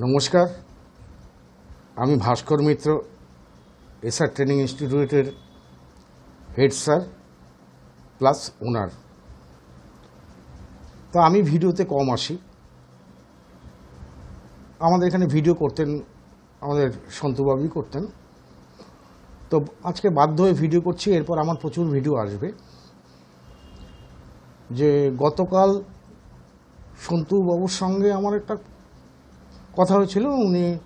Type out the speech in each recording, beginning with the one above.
নমস্কার। আমি Bhaskar Mitra, SR training ইনস্টিটিউটের হেড স্যার, প্লাস ওনার। তো আমি ভিডিওতে কম আসি। আমাদের এখানে ভিডিও করতেন আমাদের সন্তুবাবুই করতেন। তো আজকে বাধ্য হয়ে ভিডিও করছি, এরপর আমার প্রচুর ভিডিও আসবে। যে গতকাল সন্তুবাবুর সঙ্গে আমার একটা কথা হয়েছিল, উনি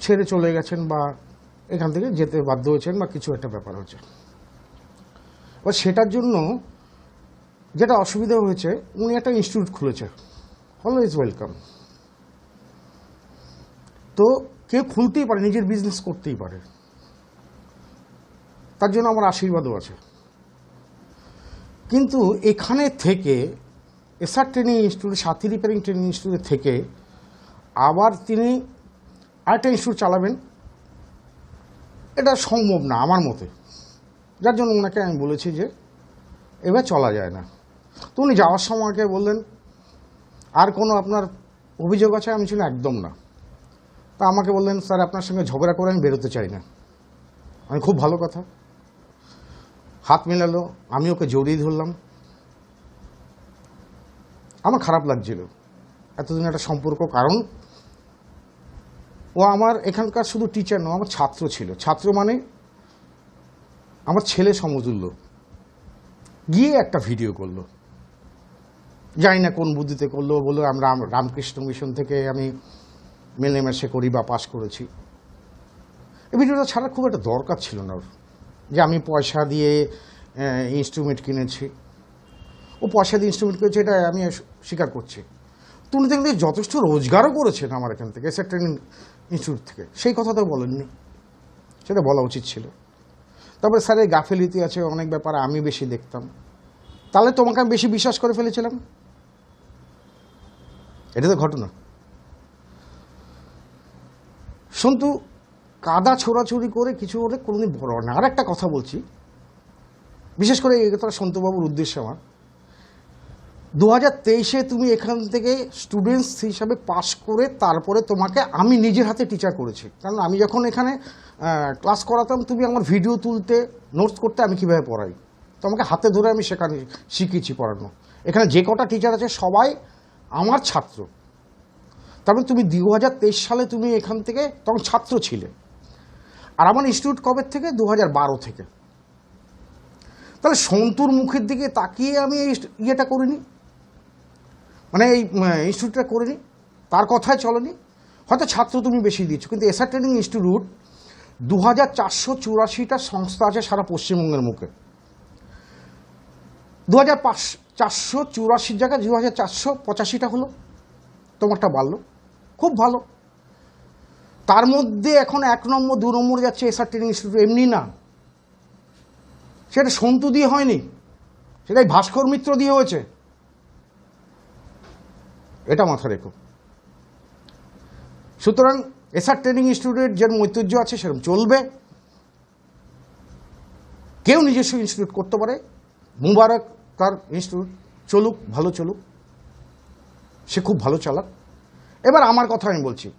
ছেড়ে চলে গেছেন বা এখান থেকে যেতে বাধ্য হয়েছেন বা কিছু একটা ব্যাপার হয়েছে। এবার সেটার জন্য যেটা অসুবিধা হয়েছে, উনি একটা ইনস্টিটিউট খুলেছে। অলওয়েজ ওয়েলকাম তো কেউ খুলতেই পারে, নিজের বিজনেস করতেই পারে। তার জন্য আমার আশীর্বাদও আছে। কিন্তু এখানে থেকে SR training institute Sathi repairing training institute থেকে আবার তিনি আরেকটা ইনস্টিটিউট চালাবেন। এটা সম্ভব না আমার মতে। যার জন্য ওনাকে আমি বলেছি যে এবার চলা যায় না। তো উনি যাওয়ার সময় আমাকে বললেন, আর কোনো আপনার অভিযোগ আছে? আমি ছিল একদম না। তা আমাকে বললেন, স্যার, আপনার সঙ্গে ঝগড়া করে আমি বেরোতে চাই না। আমি খুব ভালো কথা। হাত মেলালো, আমি ওকে জড়িয়ে ধরলাম। আমার খারাপ লাগছিল। এতদিন একটা সম্পর্ক, কারণ ও আমার এখানকার শুধু টিচার নয়, আমার ছাত্র ছিল। ছাত্র মানে আমার ছেলে সমতুল্য গিয়ে একটা ভিডিও করল। জানি না কোন বুদ্ধিতে করল বলল, আমরা রামকৃষ্ণ মিশন থেকে আমি মেলেমেশে করি বা পাশ করেছি। এই ভিডিওটা ছাড়া খুব একটা দরকার ছিল না ওর, যে আমি পয়সা দিয়ে ইনস্ট্রুমেন্ট কিনেছি। ও পয়সা দিয়ে ইনস্ট্রুমেন্ট কিনেছে এটা আমি স্বীকার করছি। তো উনি দেখলে যথেষ্ট রোজগারও করেছেন আমার এখান থেকে এসআর ট্রেনিং ইনস্টিটিউট থেকে। সেই কথা তো বলেননি। সেটা বলা উচিত ছিল। তারপরে স্যারের গাফেলিতি আছে, অনেক ব্যাপারে, আমি বেশি দেখতাম। তাহলে তোমাকে আমি বেশি বিশ্বাস করে ফেলেছিলাম? এটা তো ঘটনা। সন্তু কাদা ছোড়াছুড়ি করে কিছু হলে কোনোদিন বড় না। আর একটা কথা বলছি। বিশেষ করে এই কথাটা সন্তুবাবুর উদ্দেশ্য আমার। দু হাজার তেইশে তুমি এখান থেকে স্টুডেন্টস হিসাবে পাশ করে তারপরে তোমাকে আমি নিজের হাতে টিচার করেছি। কারণ আমি যখন এখানে ক্লাস করাতাম, তুমি আমার ভিডিও তুলতে নোটস করতে আমি কীভাবে পড়াই? তোমাকে হাতে ধরে আমি শেখানি, শিখিয়েছি পড়ানো। এখানে যে কটা টিচার আছে, সবাই আমার ছাত্র। তারপরে তুমি দু হাজার তেইশ সালে তুমি এখান থেকে তখন ছাত্র ছিলে। আর আমার ইনস্টিটিউট কবে থেকে? দু হাজার বারো থেকে। তাহলে সন্তুর মুখের দিকে তাকিয়ে আমি ইয়েটা করিনি। মানে এই ইনস্টিটিউটটা করিনি। তার কথায় চলেনি। হয়তো ছাত্র তুমি বেশি দিচ্ছ কিন্তু এসআর ট্রেনিং ইনস্টিটিউট দু হাজার চারশো চুরাশিটা সংস্থা আছে সারা পশ্চিমবঙ্গের মুখে। দু হাজার পাঁচ চারশো চুরাশির জায়গায় দু হাজার চারশো পঁচাশিটা হলো। তোমারটা বাড়লো। খুব ভালো। তার মধ্যে এখন এক নম্বর, দু নম্বর যাচ্ছে এসআর ট্রেনিং ইনস্টিটিউট এমনি না। সেটা সন্তু দিয়ে হয়নি। সেটাই ভাস্কর মিত্র দিয়ে হয়েছে। এটা মাথা রেখো। সুতরাং এসআর ট্রেনিং ইনস্টিটিউটের যে ঐতিহ্য আছে সেরকম চলবে। কেউ নিজস্ব ইনস্টিটিউট করতে পারে। মুবারক তার ইনস্টিটিউট চলুক, ভালো চলুক। সে খুব ভালো চালাক। এবার আমার কথা আমি বলছি।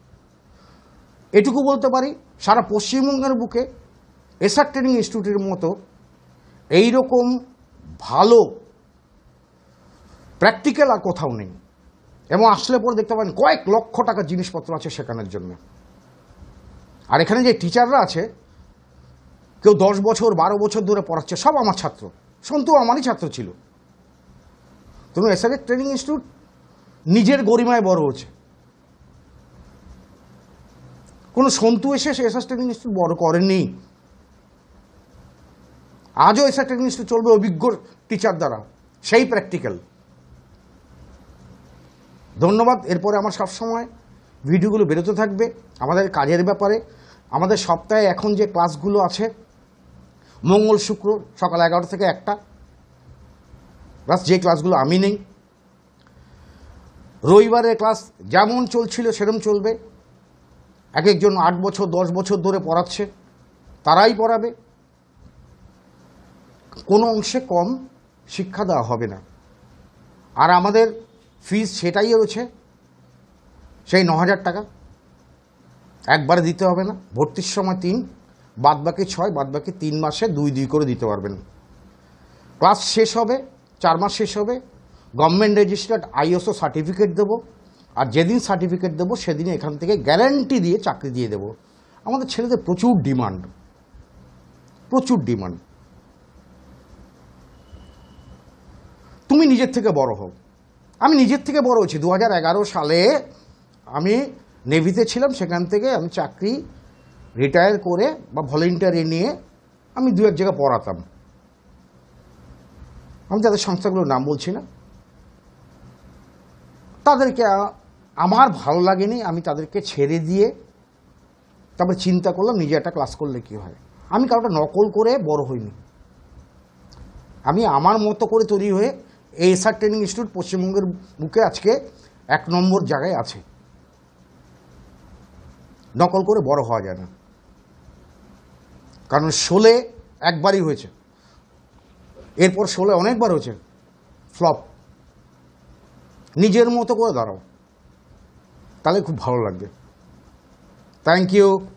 এটুকু বলতে পারি, সারা পশ্চিমবঙ্গের বুকে এসআর ট্রেনিং ইনস্টিটিউটের মতো এই রকম ভালো, প্র্যাকটিক্যাল আর কোথাও নেই। এবং আসলে পরে দেখতে পাবেন কয়েক লক্ষ টাকার জিনিসপত্র আছে শেখানোর জন্য। আর এখানে যে টিচাররা আছে, কেউ দশ বছর, বারো বছর ধরে পড়াচ্ছে, সব আমার ছাত্র। সন্তু আমারই ছাত্র ছিল। তুমি এসআর ট্রেনিং ইনস্টিটিউট নিজের গরিমায় বড় হচ্ছে। কোনো সন্তু এসে সে এসআর ট্রেনিং ইনস্টিটিউট বড় করেনি আজও এসআর ট্রেনিং ইনস্টিটিউট চলবে অভিজ্ঞ টিচার দ্বারা, সেই প্র্যাকটিক্যাল ধন্যবাদ। এরপরে আমার সবসময় ভিডিওগুলো বেরোতে থাকবে আমাদের কাজের ব্যাপারে। আমাদের সপ্তাহে এখন যে ক্লাসগুলো আছে, মঙ্গল, শুক্র, সকাল এগারোটা থেকে একটা। প্লাস যে ক্লাসগুলো আমি নেই। রবিবারের ক্লাস যেমন চলছিল সেরকম চলবে। এক একজন আট বছর, দশ বছর ধরে পড়াচ্ছে, তারাই পড়াবে। কোনো অংশে কম শিক্ষা দেওয়া হবে না। আর আমাদের ফিজ সেটাই রয়েছে। সেই ন হাজার টাকা। একবারে দিতে হবে না। ভর্তির সময় তিন বাদ বাকি ছয় বাদ বাকি তিন মাসে দুই দুই করে দিতে পারবেন। ক্লাস শেষ হবে, চার মাস শেষ হবে। গভর্নমেন্ট রেজিস্টার্ড আইএসও সার্টিফিকেট দেবো। আর যেদিন সার্টিফিকেট দেবো, সেদিন এখান থেকে গ্যারান্টি দিয়ে চাকরি দিয়ে দেবো। আমাদের ছেলেদের প্রচুর ডিমান্ড। প্রচুর ডিমান্ড। তুমি নিজের থেকে বড় হও। আমি নিজের থেকে বড় হয়েছি। দু সালে আমি নেভিতে ছিলাম, সেখান থেকে আমি চাকরি রিটায়ার করে বা ভলেন্টিয়ারি নিয়ে আমি দু এক জায়গায় পড়াতাম। আমি তাদের সংস্থাগুলোর নাম বলছি না। তাদেরকে আমার ভালো লাগেনি, আমি তাদেরকে ছেড়ে দিয়ে তারপরে চিন্তা করলাম, নিজে একটা ক্লাস করলে কি হয়? আমি কারোটা নকল করে বড় হইনি। আমি আমার মতো করে তৈরি হয়ে এই এসআর ট্রেনিং ইনস্টিটিউট পশ্চিমবঙ্গের বুকে আজকে এক নম্বর জায়গায় আছে। নকল করে বড় হওয়া যায় না। কারণ শোলে একবারই হয়েছে। এরপর শোলে অনেকবার হয়েছে। ফ্লপ। নিজের মতো করে দাঁড়াও। তাহলে খুব ভালো লাগবে। Thank you